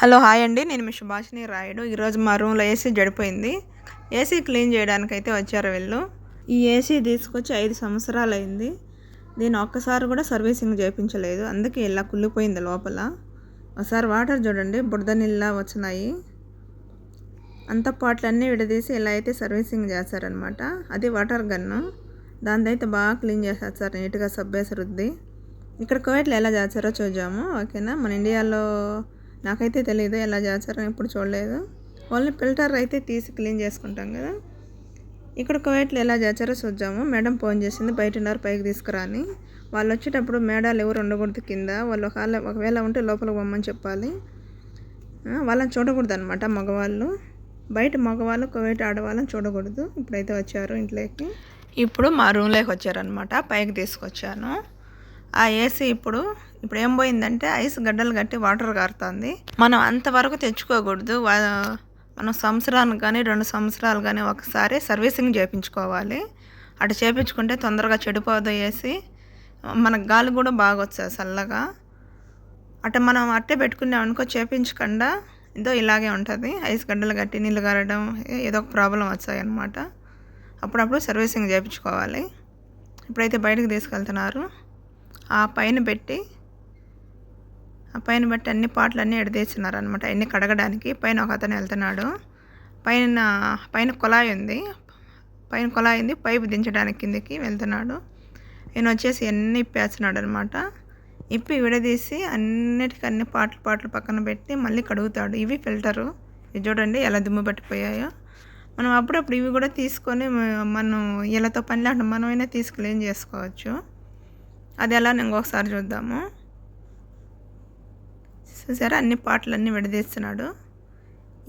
Hello hi అండి. నేను మీ సుభాషిని రాయుడు. ఈరోజు మా రూమ్లో ఏసీ జడిపోయింది. ఏసీ క్లీన్ చేయడానికి అయితే వచ్చారు వీళ్ళు. ఈ ఏసీ తీసుకొచ్చి ఐదు సంవత్సరాలు అయింది దీన్ని ఒక్కసారి కూడా సర్వీసింగ్ చేయించలేదు అందుకే ఇలా కుళ్ళిపోయింది లోపల. ఒకసారి వాటర్ చూడండి బురద నీళ్ళ వచ్చినాయి. అంత పాటలన్నీ విడదీసి ఇలా అయితే సర్వీసింగ్ చేస్తారనమాట అది వాటర్ గన్ను. దాని అయితే బాగా క్లీన్ చేసేస్తారు నీట్గా సబ్బేసి రుద్ది. ఇక్కడ కోవిట్లో ఎలా చేస్తారో చూద్దాము. ఓకేనా? మన ఇండియాలో నాకైతే తెలియదు ఎలా చేస్తారో ఎప్పుడు చూడలేదు. ఓన్లీ ఫిల్టర్ అయితే తీసి క్లీన్ చేసుకుంటాం కదా. ఇక్కడ కువైట్లో ఎలా చేస్తారో చూద్దాము. మేడం ఫోన్ చేసింది బయట ఉన్నారు పైకి తీసుకురాని. వాళ్ళు వచ్చేటప్పుడు మేడాలు ఎవరు ఉండకూడదు కింద. వాళ్ళు ఒకవేళ ఒకవేళ ఉంటే లోపలికి పొమ్మని చెప్పాలి. వాళ్ళని చూడకూడదు అనమాట మగవాళ్ళు. బయట మగవాళ్ళు కువైట్ ఆడవాళ్ళని చూడకూడదు. ఇప్పుడైతే వచ్చారు ఇంట్లోకి. ఇప్పుడు మా రూమ్లోకి వచ్చారనమాట పైకి తీసుకొచ్చాను. ఆ ఏసీ ఇప్పుడు ఇప్పుడు ఏం పోయిందంటే ఐస్ గడ్డలు కట్టి వాటర్ కారుతుంది. మనం అంతవరకు తెచ్చుకోకూడదు. మనం సంవత్సరానికి కానీ రెండు సంవత్సరాలు కానీ ఒకసారి సర్వీసింగ్ చేయించుకోవాలి అటు చేయించుకుంటే తొందరగా చెడిపోదు వేసి మనకు గాలి కూడా బాగా వచ్చేది చల్లగా. అటు మనం అట్టే పెట్టుకున్నాం అనుకో చేపించకుండా ఏదో ఇలాగే ఉంటుంది. ఐస్ గడ్డలు కట్టి నీళ్ళు కారడం ఏదో ఒక ప్రాబ్లం వచ్చాయి అన్నమాట. అప్పుడప్పుడు సర్వీసింగ్ చేయించుకోవాలి ఇప్పుడైతే బయటకు తీసుకెళ్తున్నారు. ఆ పైన పెట్టి ఆ పైన పెట్టి అన్ని పాటలు అన్నీ ఎడదేసినారు అనమాట అన్ని కడగడానికి. పైన ఒక అతను వెళ్తున్నాడు. పైన పైన కుళాయి ఉంది. పైన కుళాయి ఉంది. పైపు దించడానికి కిందకి వెళ్తున్నాడు. ఈయన వచ్చేసి అన్నీ ఇప్పేస్తున్నాడు అనమాట ఇప్పి విడదీసి అన్నిటికీ అన్ని పాటలు పాటలు పక్కన పెట్టి మళ్ళీ కడుగుతాడు. ఇవి ఫిల్టరు. ఇది చూడండి ఎలా దుమ్ము పట్టిపోయాయో. మనం అప్పుడప్పుడు ఇవి కూడా తీసుకొని మనం ఇళ్ళతో పని లేకుండా మనమైనా తీసుకులేం చేసుకోవచ్చు. అది ఎలా ఇంకొకసారి చూద్దాము. చూసారా? అన్ని పాటలు అన్నీ విడదీస్తున్నాడు.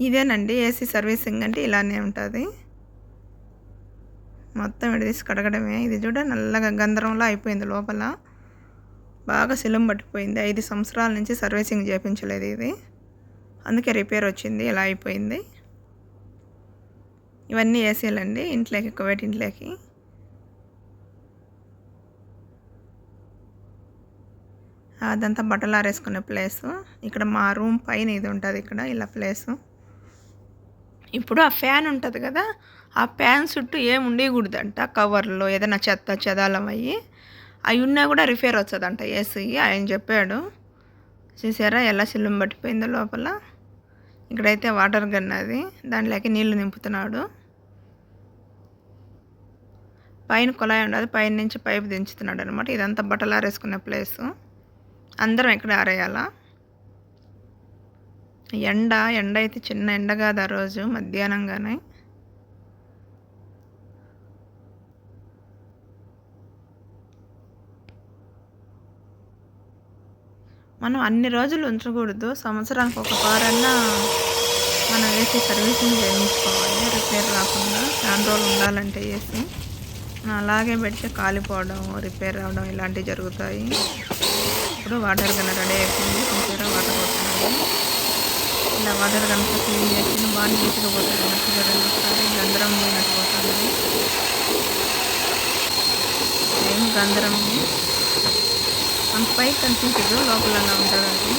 ఇదేనండి ఏసీ సర్వీసింగ్ అంటే ఇలానే ఉంటుంది. మొత్తం విడదీసి కడగడమే. ఇది చూడ నల్లగా గంధరంలో అయిపోయింది లోపల. బాగా సిలం పట్టిపోయింది. ఐదు సంవత్సరాల నుంచి సర్వీసింగ్ చేయించలేదు ఇది. అందుకే రిపేర్ వచ్చింది ఇలా అయిపోయింది. ఇవన్నీ ఏసీలండి ఇంట్లోకి కువైట్ ఇంట్లోకి. అదంతా బట్టలు ఆరేసుకునే ప్లేసు. ఇక్కడ మా రూమ్ పైన ఇది ఉంటుంది ఇక్కడ ఇలా ప్లేసు. ఇప్పుడు ఆ ఫ్యాన్ ఉంటుంది కదా ఆ ఫ్యాన్ చుట్టూ ఏం ఉండకూడదంట కవర్లో ఏదైనా చెత్త చెదాలం అయ్యి. అవి ఉన్నా కూడా రిపేర్ వచ్చదంట ఏసీ ఆయన చెప్పాడు. చూసారా ఎలా సిల్లం పట్టిపోయిందో లోపల. ఇక్కడైతే వాటర్ గన్ అది దాంట్లోకి నీళ్ళు నింపుతున్నాడు. పైన కుళాయి ఉండదు పైన నుంచి పైపు దించుతున్నాడు అనమాట ఇదంతా బట్టలారేసుకునే ప్లేసు. అందరం ఎక్కడ ఆరేయాలా? ఎండ ఎండ అయితే చిన్న ఎండ కాదు ఆ రోజు మధ్యాహ్నంగానే. మనం అన్ని రోజులు ఉంచకూడదు సంవత్సరానికి ఒక కారన్నా మనం వేసి సర్వీసింగ్ చేయించుకోవాలి. రిపేర్ రాకుండా చాలా రోజులు ఉండాలంటే వేసి అలాగే పెడితే కాలిపోవడం రిపేర్ రావడం ఇలాంటివి జరుగుతాయి. ఇప్పుడు వాటర్ కన్నా రెడీ అయిపోయింది. కొంచెం వాటర్ పోతున్నాయి ఇలా వాటర్ కనుక క్లీన్ చేసి బాగా నీట్గా పోతుంది. మంచిగా రెండుసారి గంధరం పోయినట్టు పోతుంది. ఏం గంధరం అంత పైకి కనిపించదు. లోపల ఉంటుందండి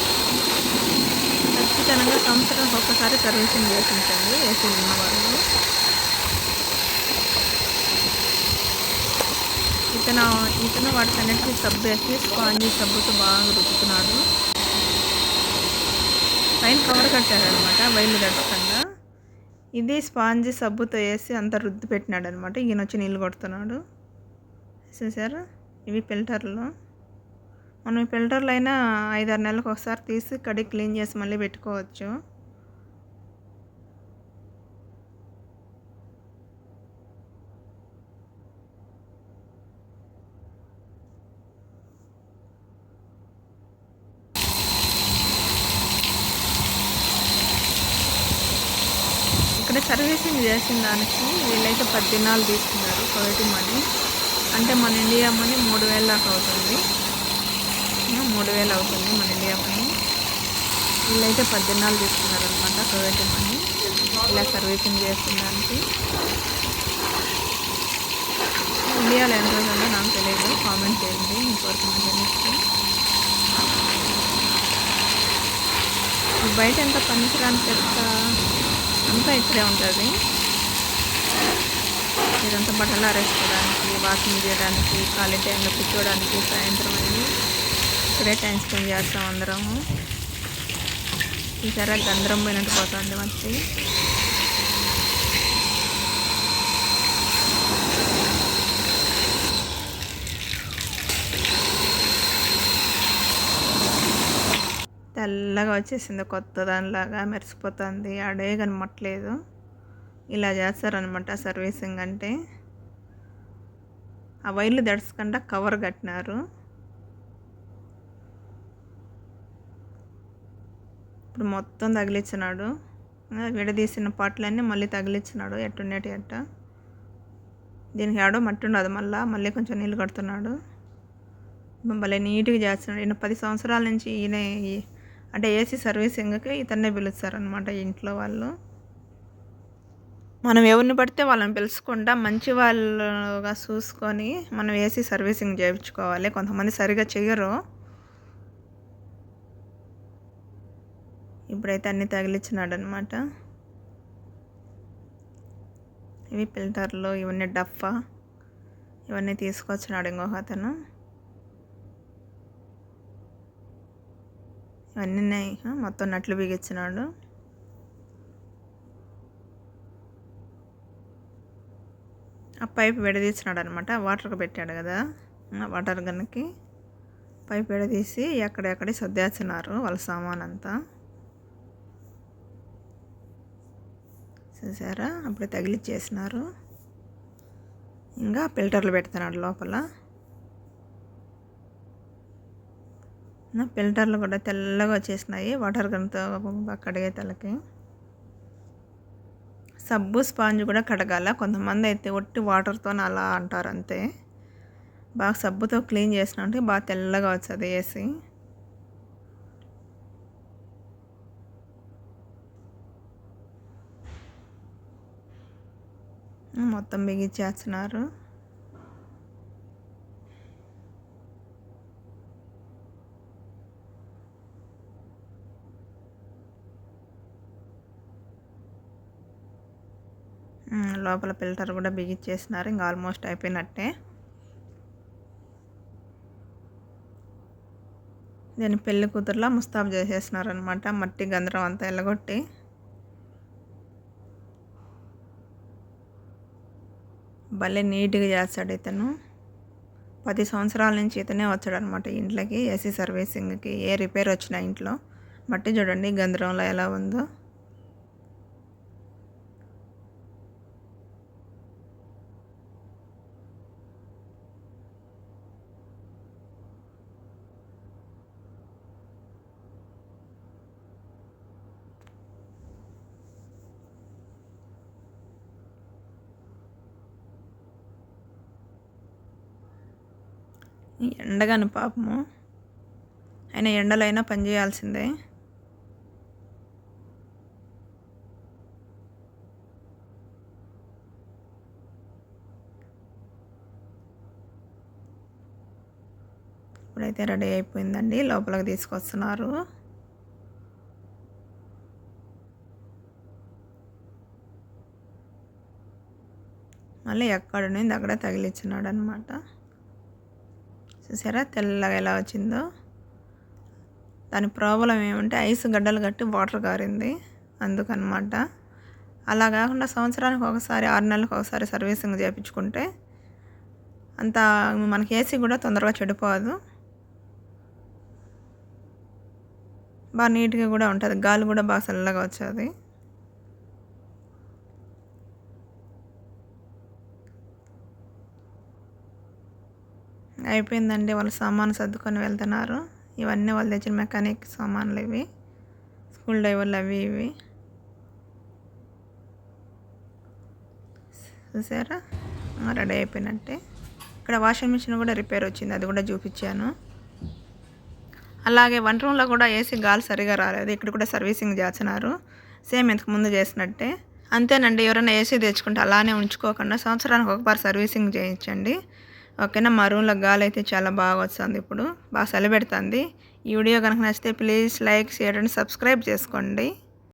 ఖచ్చితంగా సంవత్సరం ఒక్కసారి సర్వీసింగ్ చేసించండి ఏసీ ఉన్నవాళ్ళు. ఇతను ఇతను ఇతను వాటికన్నిటికీ సబ్బు వేసి స్పాంజీ సబ్బుతో బాగా రుద్దుతున్నాడు పైన కవర్ కట్టాడనమాట వైలు దట్టకుండా ఇది స్పాంజీ సబ్బుతో వేసి అంత రుద్ది పెట్టినాడు అనమాట ఈయన వచ్చి నీళ్ళు కొడుతున్నాడు. చూసారా? ఇవి ఫిల్టర్లు. మనం ఈ ఫిల్టర్లు అయినా ఐదారు నెలలకు ఒకసారి తీసి కడిగి క్లీన్ చేసి మళ్ళీ పెట్టుకోవచ్చు ఇక్కడ సర్వీసింగ్ చేసిన దానికి వీళ్ళైతే పది దినాలు తీసుకున్నారు కోవిటి మనీ. అంటే మన ఇండియా మనీ మూడు వేల దాకా అవుతుంది. మూడు వేలు అవుతుంది మన ఇండియా మనీ. వీళ్ళైతే పది దినాలు తీసుకున్నారు అనమాట కోవిటి మనీ. ఇలా సర్వీసింగ్ చేసిన దానికి. ఇండియాలో ఎంత ఉందో నాకు తెలియదు. కామెంట్ చేయండి. ఇంకొకరికి మంచి బయట ఎంత పనికిరాని చెత్త అంతా ఇక్కడే ఉంటుంది. ఇదంతా బట్టలు ఆరేసుకోవడానికి వాకింగ్ చేయడానికి ఖాళీ టైంలో కూర్చోవడానికి సాయంత్రం అయ్యి ఇక్కడే టైం స్పెండ్ చేస్తాం అందరము. ఈసారి గందరం పోయినట్టు పోతుంది మట్టి తెల్లగా వచ్చేసింది కొత్త దానిలాగా మెరిసిపోతుంది. అడే కనమట్లేదు ఇలా చేస్తారనమాట సర్వీసింగ్ అంటే. ఆ వైర్లు దడుచుకుండా కవర్ కట్టినారు. ఇప్పుడు మొత్తం తగిలిచ్చినాడు. విడదీసిన పాటలన్నీ మళ్ళీ తగిలిచ్చినాడు. ఎట్టుండేటి ఎట్ట దీనికి ఆడో మట్టి ఉండదు మళ్ళీ. మళ్ళీ కొంచెం నీళ్ళు కడుతున్నాడు. భలే నీట్గా చేస్తున్నాడు. ఈయన పది సంవత్సరాల నుంచి ఈయన అంటే ఏసీ సర్వీసింగ్కి ఇతన్నే పిలుస్తారనమాట ఇంట్లో వాళ్ళు. మనం ఎవరిని పడితే వాళ్ళని పిలుచుకుంటా మంచి వాళ్ళుగా చూసుకొని మనం ఏసీ సర్వీసింగ్ చేయించుకోవాలి. కొంతమంది సరిగా చెయ్యరు. ఇప్పుడైతే అన్నీ తగిలిచ్చినాడు అనమాట ఇవి ఫిల్టర్లు ఇవన్నీ డఫా ఇవన్నీ తీసుకొచ్చినాడు ఇంకొక అతను ఇవన్నీ మొత్తం నట్లు బిగించినాడు. ఆ పైప్ విడదీసినాడు అనమాట వాటర్కి పెట్టాడు కదా. వాటర్ గన్కి పైప్ విడదీసి ఎక్కడెక్కడి సర్దేస్తున్నారు వాళ్ళ సామాన్ అంతా చూసారా? అప్పుడే తగిలిచ్చేసినారు. ఇంకా ఫిల్టర్లు పెడుతున్నాడు లోపల. ఫిల్టర్లు కూడా తెల్లగా వచ్చేసినాయి. వాటర్ గన్తో కడిగే తలకి. సబ్బు స్పాంజ్ కూడా కడగాల. కొంతమంది అయితే ఒట్టి వాటర్తో అలా అంటారు అంతే. బాగా సబ్బుతో క్లీన్ చేసినట్టు బాగా తెల్లగా వస్తుంది వేసి మొత్తం బిగించేస్తున్నారు. లోపల ఫిల్టర్ కూడా బిగించేసినారు. ఇంకా ఆల్మోస్ట్ అయిపోయినట్టే. దీన్ని పెళ్ళి కూతురులా ముస్తాబ్ చేసేసినారు అనమాట మట్టి గంధరం అంతా ఎల్లగొట్టి భలే నీట్గా చేస్తాడు ఇతను. పది సంవత్సరాల నుంచి ఇతనే వచ్చాడు అనమాట ఇంట్లోకి ఏసీ సర్వీసింగ్కి. ఏ రిపేర్ వచ్చినా ఇంట్లో. మట్టి చూడండి గంధరంలో ఎలా ఉందో. ఎండగాను పాపము. ఆయన ఎండలైనా పని చేయాల్సిందే. ఇప్పుడైతే రెడీ అయిపోయిందండి. లోపలికి తీసుకొస్తున్నారు. మళ్ళీ ఎక్కడ నుండి అక్కడే తగిలిచ్చినాడు అనమాట చూసారా? తెల్లగా ఎలా వచ్చిందో. దాని ప్రాబ్లం ఏమంటే ఐస్ గడ్డలు కట్టి వాటర్ కారింది. అందుకనమాట. అలా కాకుండా సంవత్సరానికి ఒకసారి ఆరు నెలలకు ఒకసారి సర్వీసింగ్ చేయించుకుంటే అంత మనకి ఏసీ కూడా తొందరగా చెడిపోదు. బాగా నీట్గా కూడా ఉంటుంది. గాలి కూడా బాగా చల్లగా వచ్చేది. అయిపోయిందండి. వాళ్ళు సామాను సర్దుకొని వెళ్తున్నారు. ఇవన్నీ వాళ్ళు తెచ్చిన మెకానిక్ సామాన్లు ఇవి. స్కూల్ డ్రైవర్లు అవి ఇవి. చూసారా? రెడీ అయిపోయినట్టే. ఇక్కడ వాషింగ్ మిషన్ కూడా రిపేర్ వచ్చింది. అది కూడా చూపించాను. అలాగే వంట రూమ్లో కూడా ఏసీ గాలి సరిగా రాలేదు. ఇక్కడ కూడా సర్వీసింగ్ చేస్తున్నారు. సేమ్ ఇంతకు ముందు చేసినట్టే. అంతేనండి ఎవరైనా ఏసీ తెచ్చుకుంటే అలానే ఉంచుకోకుండా సంవత్సరానికి ఒకసారి సర్వీసింగ్ చేయించండి. ఓకేనా? మా గాలి అయితే చాలా బాగా వస్తుంది ఇప్పుడు. బాగా సెలబెడుతుంది. ఈ వీడియో కనుక నచ్చితే please like share and subscribe చేసుకోండి.